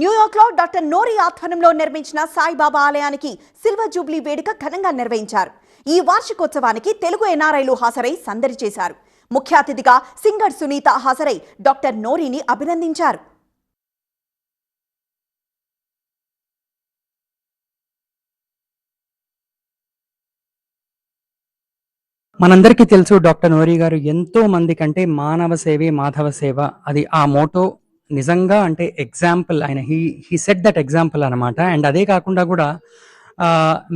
న్యూయార్క్లో డాక్టర్ నోరి ఆధ్వర్యంలో నిర్మించిన సాయిబాబా ఆలయానికి సిల్వర్ జూబ్లీ వేడుక ఘనంగా నిర్వహించారు. ఈ వార్షికోత్సవానికి తెలుగు ఎన్ఆర్ఐలు హాజరై సందడి చేశారు. ముఖ్య అతిథిగా సింగర్ సునీత హాజరై డాక్టర్ నోరిని అభినందించారు. మనందరికీ తెలుసు డాక్టర్ నోరి గారు ఎంతో మంది కంటే మానవ సేవే మాధవ సేవ. అది ఆ మోటో నిజంగా అంటే ఎగ్జాంపుల్ ఆయన he he set that example అనమాట అండ్ అదే కాకుండా కూడా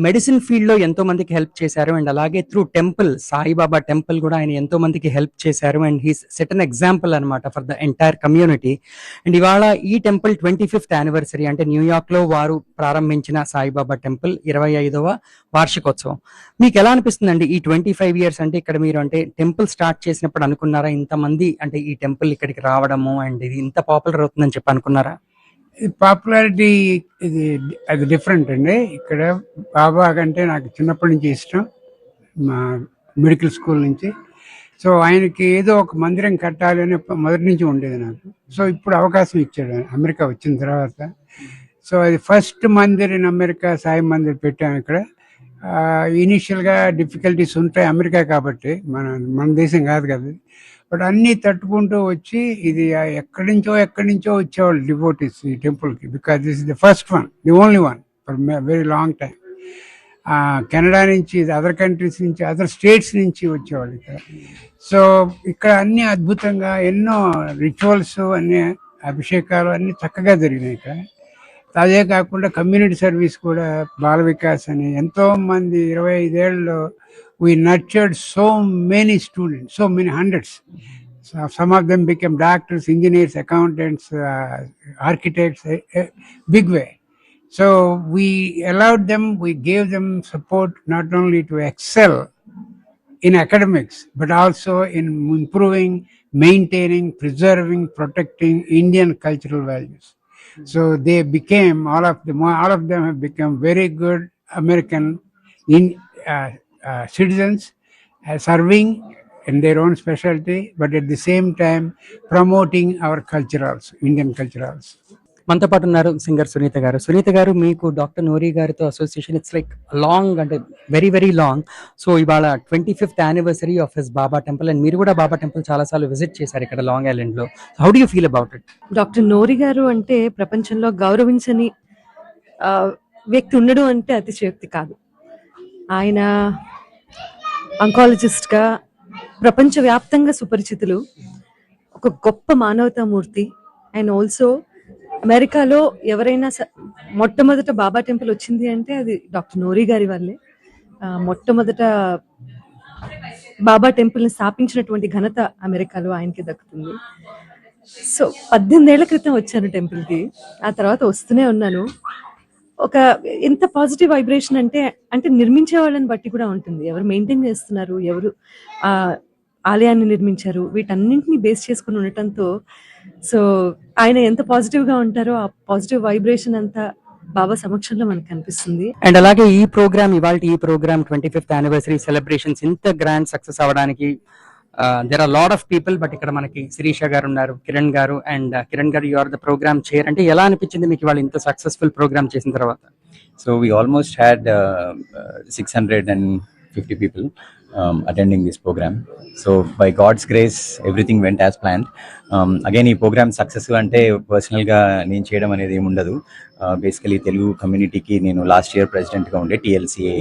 మెడిసిన్ ఫీల్డ్లో ఎంతో మందికి హెల్ప్ చేశారు. అండ్ అలాగే త్రూ టెంపుల్ సాయిబాబా టెంపుల్ కూడా ఆయన ఎంతో మందికి హెల్ప్ చేశారు. And he set an example అనమాట for the entire community and ఇవాళ ఈ టెంపుల్ ట్వంటీ ఫిఫ్త్ యానివర్సరీ అంటే న్యూయార్క్లో వారు ప్రారంభించిన సాయిబాబా టెంపుల్ ఇరవై ఐదవ వార్షికోత్సవం. మీకు ఎలా అనిపిస్తుందండి ఈ ట్వంటీ ఫైవ్ ఇయర్స్ అంటే ఇక్కడ మీరు అంటే టెంపుల్ స్టార్ట్ చేసినప్పుడు అనుకున్నారా? ఇంతమంది అంటే ఈ టెంపుల్ ఇక్కడికి రావడము అండ్ ఇది ఇంత పాపులర్ అవుతుందని చెప్పి అనుకున్నారా? పాపులారిటీ ఇది అది డిఫరెంట్ అండి. ఇక్కడ బాబా కంటే నాకు చిన్నప్పటి నుంచి ఇష్టం. మా మెడికల్ స్కూల్ నుంచి. సో ఆయనకి ఏదో ఒక మందిరం కట్టాలి అని మొదటి నుంచి ఉండేది నాకు. సో ఇప్పుడు అవకాశం ఇచ్చాడు. అమెరికా వచ్చిన తర్వాత. సో అది first mandir in America Sai mandir పెట్టాను ఇక్కడ ఇనీషియల్గా డిఫికల్టీస్ ఉంటాయి అమెరికా కాబట్టి మన మన దేశం కాదు కదా బట్ అన్నీ తట్టుకుంటూ వచ్చి ఇది ఎక్కడి నుంచో ఎక్కడి నుంచో వచ్చేవాళ్ళు డివోటీస్ ఈ టెంపుల్కి because this is the first one the only one for very long time Canada నుంచి అదర్ కంట్రీస్ నుంచి అదర్ స్టేట్స్ నుంచి వచ్చేవాళ్ళు ఇక్కడ. సో ఇక్కడ అన్ని అద్భుతంగా ఎన్నో రిచువల్స్ అన్ని అభిషేకాలు అన్ని చక్కగా జరిగినాయి ఇక్కడ. అదే కాకుండా కమ్యూనిటీ సర్వీస్ కూడా బాల వికాస్ అని ఎంతో మంది ఇరవై ఐదేళ్ళలో we nurtured so many students, so many hundreds. So some of them became doctors, engineers, accountants, uh, architects, a, a big way. So we allowed them, we gave them support not only to excel in academics, but also in improving, maintaining, preserving, protecting Indian cultural values. So they became all of them. All of them have become very good American in uh, uh, citizens, uh, serving in their own specialty, but at the same time promoting our culture also, Indian culture also. మనతో పాటు ఉన్నారు singer Sunitha గారు. సునీత గారు మీకు doctor Nori గారితో association it's like long అంటే very very long so ఇవాళ twenty fifth anniversary of his Baba temple and మీరు కూడా బాబా టెంపుల్ చాలా సార్లు విజిట్ చేశారు ఇక్కడ లాంగ్ ఐలాండ్లో. How do you feel about it doctor Nori గారు అంటే ప్రపంచంలో గౌరవించని వ్యక్తి ఉండడం అంటే అతిశయోక్తి కాదు. ఆయన అంకాలజిస్ట్గా ప్రపంచవ్యాప్తంగా సుపరిచితులు ఒక గొప్ప మానవతామూర్తి. అండ్ ఆల్సో అమెరికాలో ఎవరైనా స- మొట్టమొదట బాబా టెంపుల్ వచ్చింది అంటే అది డాక్టర్ నోరి గారి వల్లే. మొట్టమొదట బాబా టెంపుల్ని స్థాపించినటువంటి ఘనత అమెరికాలో ఆయనకి దక్కుతుంది. సో పద్దెనిమిది ఏళ్ళ క్రితం వచ్చాను టెంపుల్కి ఆ తర్వాత వస్తూనే ఉన్నాను. ఒక ఎంత పాజిటివ్ వైబ్రేషన్ అంటే అంటే నిర్మించే వాళ్ళని బట్టి కూడా ఉంటుంది. ఎవరు మెయింటైన్ చేస్తున్నారు ఎవరు ఆ ఆలయాన్ని నిర్మించారు. వీటన్నింటిని బేస్ చేసుకుని ఉండటంతో సో ఆయన ఎంత పాజిటివ్గా ఉంటారో ఆ పాజిటివ్ వైబ్రేషన్ అంతా బాబా సమక్షంలో మనకు కనిపిస్తుంది. అండ్ అలాగే ఈ ప్రోగ్రామ్ ఇవాళ ఈ programme twenty fifth anniversary celebrations ఇంత గ్రాండ్ సక్సెస్ అవ్వడానికి there are lot of people but ఇక్కడ మనకి శిరీష గారు ఉన్నారు కిరణ్ గారు అండ్ కిరణ్ గారు you are the programme chair అంటే ఎలా అనిపించింది మీకు ఇవాళ ఇంత సక్సెస్ఫుల్ ప్రోగ్రామ్ చేసిన తర్వాత? So we almost had uh, uh, 650 people. Um, attending this program. So by God's grace, everything went as planned. Um, again, ఈ ప్రోగ్రామ్ సక్సెస్ అంటే పర్సనల్గా నేను చేయడం అనేది ఏమి ఉండదు. Uh, బేసికలీ తెలుగు కమ్యూనిటీకి నేను లాస్ట్ ఇయర్ ప్రెసిడెంట్గా ఉండే TLCA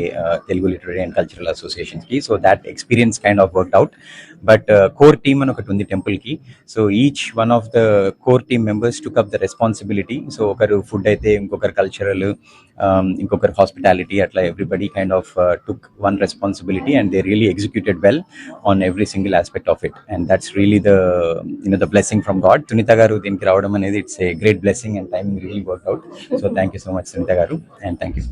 Telugu literary and cultural అసోసియేషన్స్కి so that experience kind of work out but core team అని ఒకటి ఉంది టెంపుల్కి so each one of the core team members took up the responsibility so ఒకరు food అయితే ఇంకొకరు cultural um, ఇంకొకరు hospitality అట్లా everybody kind of took one responsibility and they real executed well on every single aspect of it and that's really the you know the blessing from God Sunitha గారు దీనికి రావడం అనేది it's a great blessing and timing really work out so thank you so much Sunitha గారు and thank you